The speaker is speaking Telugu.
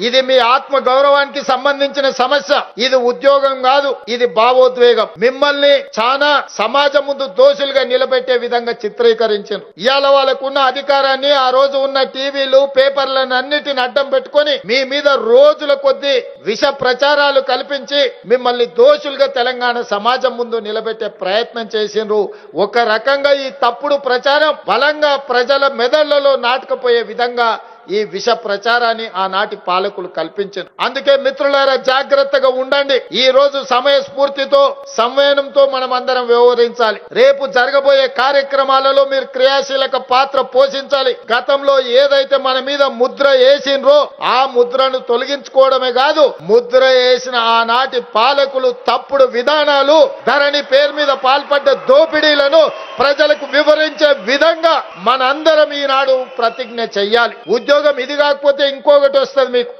ఇది మీ ఆత్మ గౌరవానికి సంబంధించిన సమస్య. ఇది ఉద్యోగం కాదు ఇది భావోద్వేగం. మిమ్మల్ని చాలా సమాజం ముందు దోషులుగా నిలబెట్టే విధంగా చిత్రీకరించారు. ఇవాళ వాళ్ళకున్న అధికారాన్ని ఆ రోజు ఉన్న టీవీలు పేపర్లను అన్నిటిని అడ్డం పెట్టుకొని మీ మీద రోజుల కొద్దీ విష ప్రచారాలు కల్పించి మిమ్మల్ని దోషులుగా తెలంగాణ సమాజం ముందు నిలబెట్టే ప్రయత్నం చేసిండ్రు. ఒక రకంగా ఈ తప్పుడు ప్రచారం బలంగా ప్రజల మెదళ్ళలో నాటకపోయే విధంగా ఈ విష ప్రచారాన్ని ఆనాటి పాలకులు కల్పించారు అందుకే మిత్రులారా జాగ్రత్తగా ఉండండి. ఈ రోజు సమయ స్ఫూర్తితో సంవయనంతో మనం అందరం వ్యవహరించాలి. రేపు జరగబోయే కార్యక్రమాలలో మీరు క్రియాశీలక పాత్ర పోషించాలి. గతంలో ఏదైతే మన మీద ముద్ర వేసిండ్రో ఆ ముద్రను తొలగించుకోవడమే కాదు ముద్ర వేసిన ఆనాటి పాలకులు తప్పుడు విధానాలు ధరణి పేరు మీద పాల్పడ్డ దోపిడీలను ప్రజలకు వివరించే విధంగా మనందరం ఈనాడు ప్రతిజ్ఞ చెయ్యాలి. ఉద్యోగం ఇది కాకపోతే ఇంకొకటి వస్తుంది మీకు.